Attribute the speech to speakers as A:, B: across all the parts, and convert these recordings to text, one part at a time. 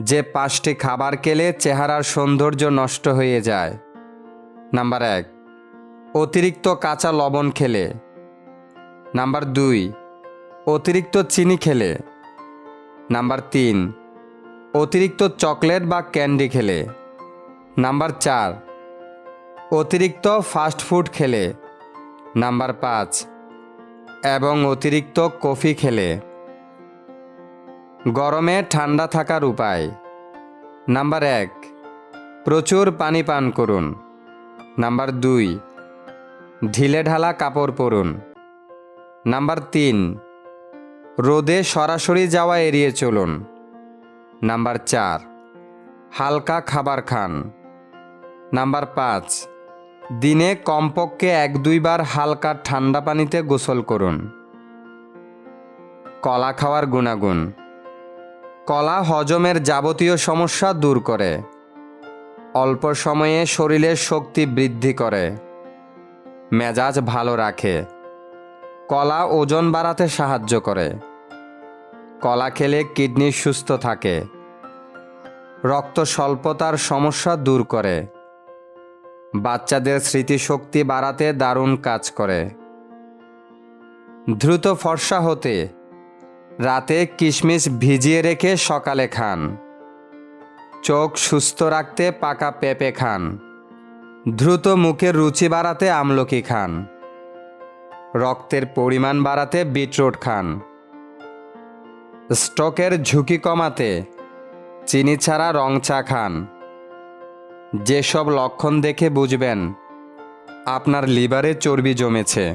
A: যে পাঁচটি খাবার খেলে চেহারার সৌন্দর্য নষ্ট হয়ে যায়। নাম্বার এক, অতিরিক্ত কাঁচা লবণ খেলে। নাম্বার দুই, অতিরিক্ত চিনি খেলে। নাম্বার তিন, অতিরিক্ত চকলেট বা ক্যান্ডি খেলে। নাম্বার চার, অতিরিক্ত ফাস্ট ফুড খেলে। নাম্বার পাঁচ, এবং অতিরিক্ত কফি খেলে। গরমে ঠান্ডা থাকার উপায়। নাম্বার এক, প্রচুর পানি পান করুন। নাম্বার দুই, ঢিলে ঢালা কাপড় পরুন। নাম্বার তিন, রোদে সরাসরি যাওয়া এড়িয়ে চলুন। নাম্বার চার, হালকা খাবার খান। নাম্বার পাঁচ, দিনে কমপক্ষে এক দুইবার হালকা ঠান্ডা পানিতে গোসল করুন। কলা খাওয়ার গুণাগুণ। কলা হজমের যাবতীয় সমস্যা দূর করে। অল্প সময়ে শরীরের শক্তি বৃদ্ধি করে। মেজাজ ভালো রাখে। কলা ওজন বাড়াতে সাহায্য করে। কলা খেলে কিডনি সুস্থ থাকে। রক্ত স্বল্পতার সমস্যা দূর করে। বাচ্চাদের স্মৃতিশক্তি বাড়াতে দারুণ কাজ করে। দ্রুত ফর্সা হতে রাতে কিশমিশ ভিজিয়ে রেখে সকালে খান। চোখ সুস্থ রাখতে পাকা পেঁপে খান। দ্রুত মুখের রুচি বাড়াতে আমলকি খান। রক্তের পরিমাণ বাড়াতে বিটরুট খান। স্ট্রোকের ঝুঁকি কমাতে চিনি ছাড়া রং চা খান। যেসব লক্ষণ দেখে বুঝবেন, আপনার লিভারে চর্বি জমেছে।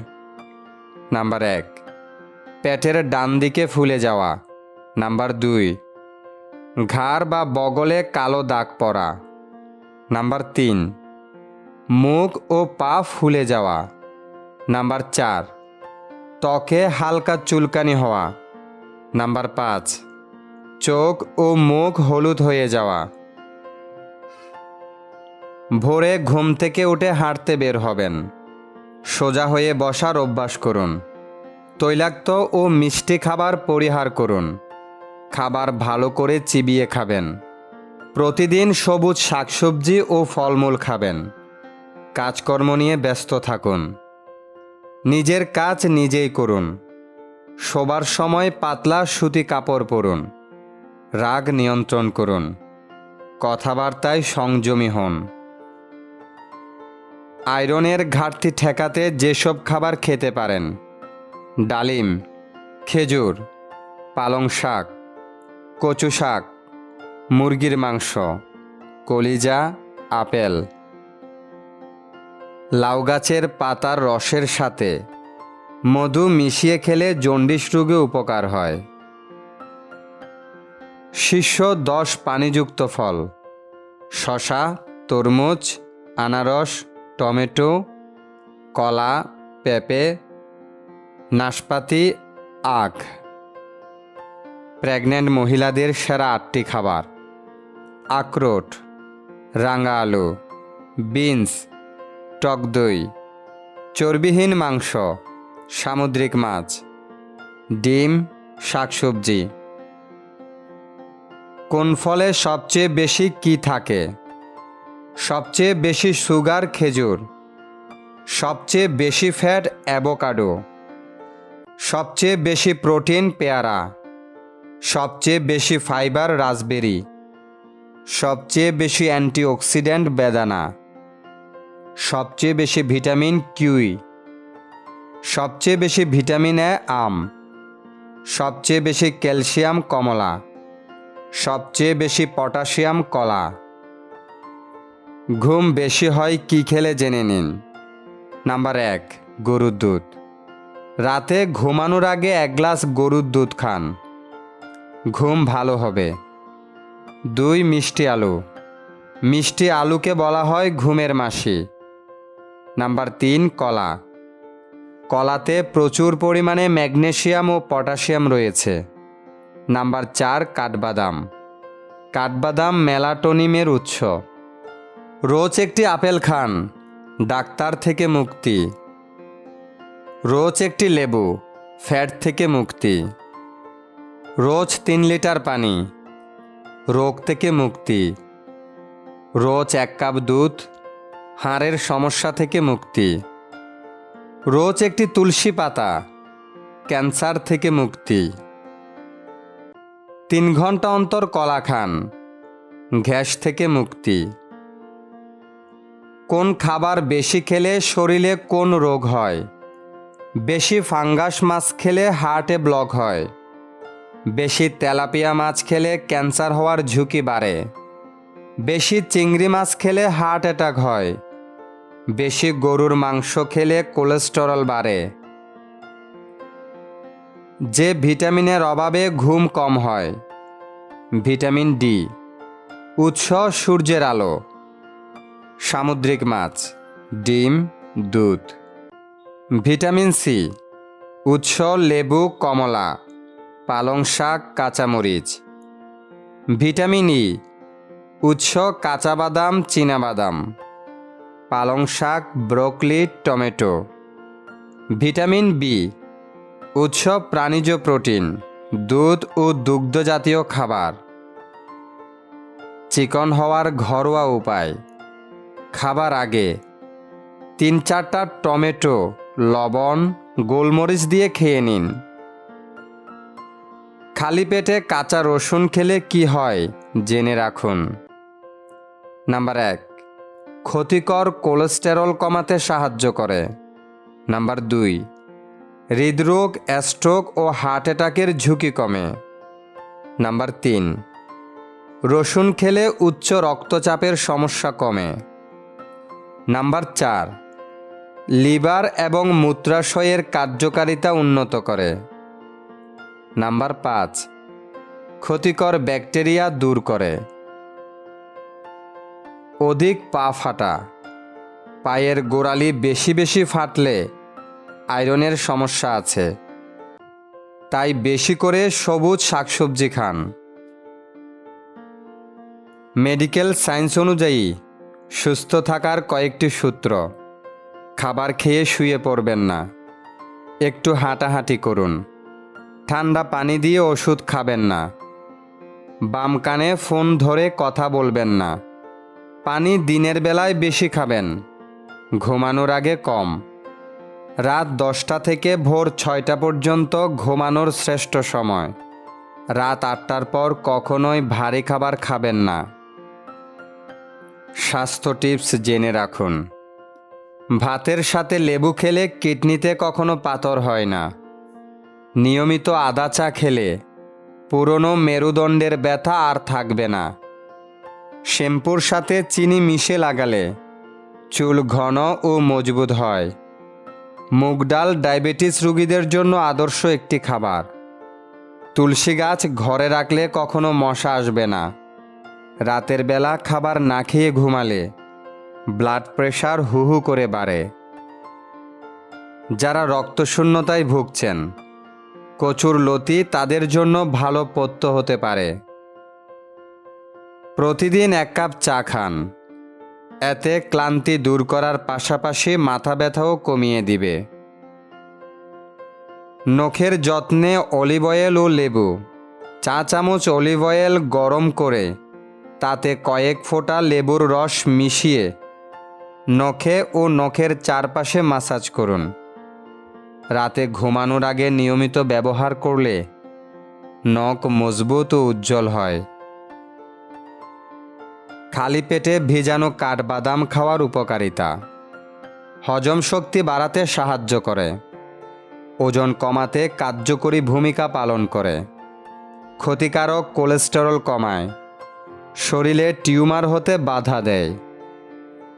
A: নাম্বার এক। পেটের ডান দিকে ফুলে যাওয়া। নাম্বার দুই, ঘাড় বা বগলে কালো দাগ পড়া নাম্বার তিন, মুখ ও পা ফুলে যাওয়া। নাম্বার চার, ত্বকে হালকা চুলকানি হওয়া। নাম্বার পাঁচ, চোখ ও মুখ হলুদ হয়ে যাওয়া। ভোরে ঘুম থেকে উঠে হাঁটতে বের হবেন। সোজা হয়ে বসার অভ্যাস করুন। তৈলাক্ত ও মিষ্টি খাবার পরিহার করুন। খাবার ভালো করে চিবিয়ে খাবেন। প্রতিদিন সবুজ শাকসবজি ও ফলমূল খাবেন। কাজকর্ম নিয়ে ব্যস্ত থাকুন। নিজের কাজ নিজেই করুন। শোবার সময় পাতলা সুতি কাপড় পরুন। রাগ নিয়ন্ত্রণ করুন। কথাবার্তায় সংযমী হন। আয়রনের ঘাটতি ঠেকাতে যেসব খাবার খেতে পারেন ডালিম, খেজুর, পালং শাক, কচু শাক, মুরগির মাংস, কলিজা, আপেল। লাউ গাছের পাতার রসের সাথে মধু মিশিয়ে খেলে জন্ডিস রোগে উপকার হয়। শীর্ষ দশ পানিযুক্ত ফল শশা তরমুজ, আনারস, টমেটো, কলা, পেঁপে নাশপাতি, আখ। প্রেগন্যান্ট মহিলাদের সেরা আটটি খাবার। আখরোট, রাঙা আলু, বিনস, টক দই, চর্বিহীন মাংস, সামুদ্রিক মাছ, ডিম, শাকসবজি। কোন ফলে সবচেয়ে বেশি কি থাকে? সবচেয়ে বেশি সুগার, খেজুর। সবচেয়ে বেশি ফ্যাট, অ্যাভোকাডো। সবচেয়ে বেশি প্রোটিন পেয়ারা, সবচেয়ে বেশি ফাইবার রাজবেরি সবচেয়ে বেশি অ্যান্টিঅক্সিডেন্ট বেদানা, সবচেয়ে বেশি ভিটামিন কিউই সবচেয়ে বেশি ভিটামিন এ আম, সবচেয়ে বেশি ক্যালসিয়াম কমলা, সবচেয়ে বেশি পটাশিয়াম কলা। ঘুম বেশি হয় কি খেলে জেনে নিন। নাম্বার এক, গরুর দুধ। রাতে ঘুমানোর আগে এক গ্লাস গরুর দুধ খান। ঘুম ভালো হবে। দুই মিষ্টি আলু। মিষ্টি আলুকে বলা হয় ঘুমের মাসি। নাম্বার তিন, কলা। কলাতে প্রচুর পরিমাণে ম্যাগনেসিয়াম ও পটাশিয়াম রয়েছে। নাম্বার চার, কাঠবাদাম। কাঠবাদাম মেলাটোনিমের উৎস। রোজ একটি আপেল খান। ডাক্তার থেকে মুক্তি। রোজ একটি লেবু, ফ্যাট থেকে মুক্তি। রোজ তিন লিটার পানি, রোগ থেকে মুক্তি। রোজ এক কাপ দুধ, হাড়ের সমস্যা থেকে মুক্তি। রোজ একটি তুলসী পাতা, ক্যান্সার থেকে মুক্তি। তিন ঘণ্টা অন্তর কলা খান, গ্যাস থেকে মুক্তি। কোন খাবার বেশি খেলে শরীরে কোন রোগ হয়? বেশি ফাঙ্গাস মাছ খেলে হার্টে ব্লক হয়। বেশি তেলাপিয়া মাছ খেলে ক্যান্সার হওয়ার ঝুঁকি বাড়ে। বেশি চিংড়ি মাছ খেলে হার্ট অ্যাটাক হয়। বেশি গরুর মাংস খেলে কোলেস্টেরল বাড়ে। যে ভিটামিনের অভাবে ঘুম কম হয়। ভিটামিন ডি, উৎস সূর্যের আলো। সামুদ্রিক মাছ, ডিম, দুধ। ভিটামিন সি, উৎস লেবু, কমলা, পালং শাক, কাঁচামরিচ। ভিটামিন ই, উৎস কাঁচা বাদাম বাদাম পালং শাক, ব্রোকলি, টমেটো। ভিটামিন বি, উৎস প্রাণীজ প্রোটিন, দুধ ও দুগ্ধজাতীয় খাবার। চিকন হওয়ার ঘরোয়া উপায়, খাবার আগে তিন চারটা টমেটো লবণ, গোলমরিচ দিয়ে খেয়ে নিন। খালি পেটে কাঁচা রসুন খেলে কি হয় জেনে রাখুন। নাম্বার এক, ক্ষতিকর কোলেস্টেরল কমাতে সাহায্য করে। নাম্বার দুই, হৃদরোগ, স্ট্রোক ও হার্ট অ্যাটাকের ঝুঁকি কমে। নাম্বার তিন, রসুন খেলে উচ্চ রক্তচাপের সমস্যা কমে। নাম্বার চার লিভার এবং মূত্রাশয়ের কার্যকারিতা উন্নত করে। নাম্বার পাঁচ, ক্ষতিকর ব্যাকটেরিয়া দূর করে। অধিক পা ফাটা। পায়ের গোড়ালি বেশি বেশি ফাটলে আয়রনের সমস্যা আছে। তাই বেশি করে সবুজ শাকসবজি খান। মেডিকেল সায়েন্স অনুযায়ী, সুস্থ থাকার কয়েকটি সূত্র। খাবার খেয়ে শুয়ে পড়বেন না। একটু হাঁটাহাঁটি করুন। ঠান্ডা পানি দিয়ে ওষুধ খাবেন না। বাম কানে ফোন ধরে কথা বলবেন না। পানি দিনের বেলায় বেশি খাবেন। ঘুমানোর আগে কম। রাত দশটা থেকে ভোর ছয়টা পর্যন্ত ঘুমানোর শ্রেষ্ঠ সময়। রাত আটটার পর কখনোই ভারী খাবার খাবেন না। স্বাস্থ্য টিপস জেনে রাখুন। ভাতের সাথে লেবু খেলে কিডনিতে কখনো পাথর হয় না। নিয়মিত আদা চা খেলে পুরনো মেরুদণ্ডের ব্যথা আর থাকবে না। শ্যাম্পুর সাথে চিনি মিশে লাগালে চুল ঘন ও মজবুত হয়। মুগ ডাল ডায়াবেটিস রোগীদের জন্য আদর্শ একটি খাবার। তুলসী গাছ ঘরে রাখলে কখনো মশা আসবে না। রাতের বেলা খাবার না খেয়ে ঘুমালে ব্লাড প্রেশার হু হু করে বাড়ে। যারা রক্তশূন্যতায় ভুগছেন, কচুর লতি তাদের জন্য ভালো পথ্য হতে পারে। প্রতিদিন এক কাপ চা খান। এতে ক্লান্তি দূর করার পাশাপাশি মাথা ব্যথাও কমিয়ে দিবে। নখের যত্নে অলিভ অয়েল ও লেবু। চা চামচ অলিভ অয়েল গরম করে, তাতে কয়েক ফোঁটা লেবুর রস মিশিয়ে নখে ও নখের চারপাশে মাসাজ করুন। রাতে ঘুমানোর আগে নিয়মিত ব্যবহার করলে নখ মজবুত ও উজ্জ্বল হয়। খালি পেটে ভেজানো কাঠবাদাম খাওয়ার উপকারিতা। হজম শক্তি বাড়াতে সাহায্য করে। ওজন কমাতে কার্যকরী ভূমিকা পালন করে। ক্ষতিকারক কোলেস্টেরল কমায়। শরীরে টিউমার হতে বাধা দেয়।